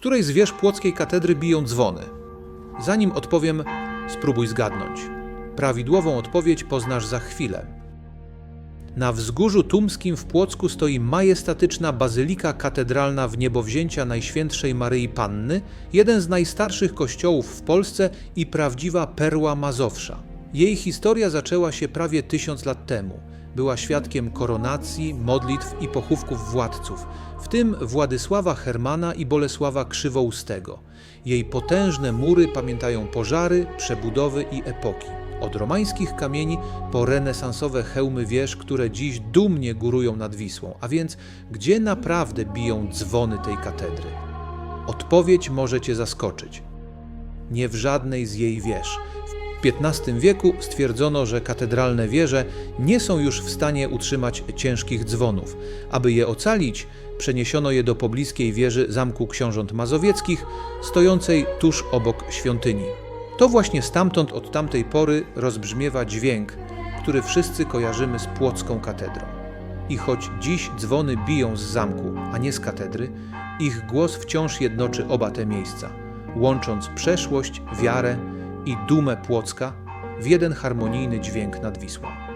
której z wież płockiej katedry biją dzwony? Zanim odpowiem, spróbuj zgadnąć. Prawidłową odpowiedź poznasz za chwilę. Na wzgórzu tumskim w Płocku stoi majestatyczna bazylika katedralna w niebowzięcia Najświętszej Maryi Panny, jeden z najstarszych kościołów w Polsce i prawdziwa perła Mazowsza. Jej historia zaczęła się prawie tysiąc lat temu. Była świadkiem koronacji, modlitw i pochówków władców, w tym Władysława Hermana i Bolesława Krzywoustego. Jej potężne mury pamiętają pożary, przebudowy i epoki. Od romańskich kamieni po renesansowe hełmy wież, które dziś dumnie górują nad Wisłą. A więc gdzie naprawdę biją dzwony tej katedry? Odpowiedź może Cię zaskoczyć. Nie w żadnej z jej wież. W XV wieku stwierdzono, że katedralne wieże nie są już w stanie utrzymać ciężkich dzwonów. Aby je ocalić, przeniesiono je do pobliskiej wieży Zamku Książąt Mazowieckich, stojącej tuż obok świątyni. To właśnie stamtąd od tamtej pory rozbrzmiewa dźwięk, który wszyscy kojarzymy z płocką katedrą. I choć dziś dzwony biją z zamku, a nie z katedry, ich głos wciąż jednoczy oba te miejsca, łącząc przeszłość, wiarę i dumę Płocka w jeden harmonijny dźwięk nad Wisłą.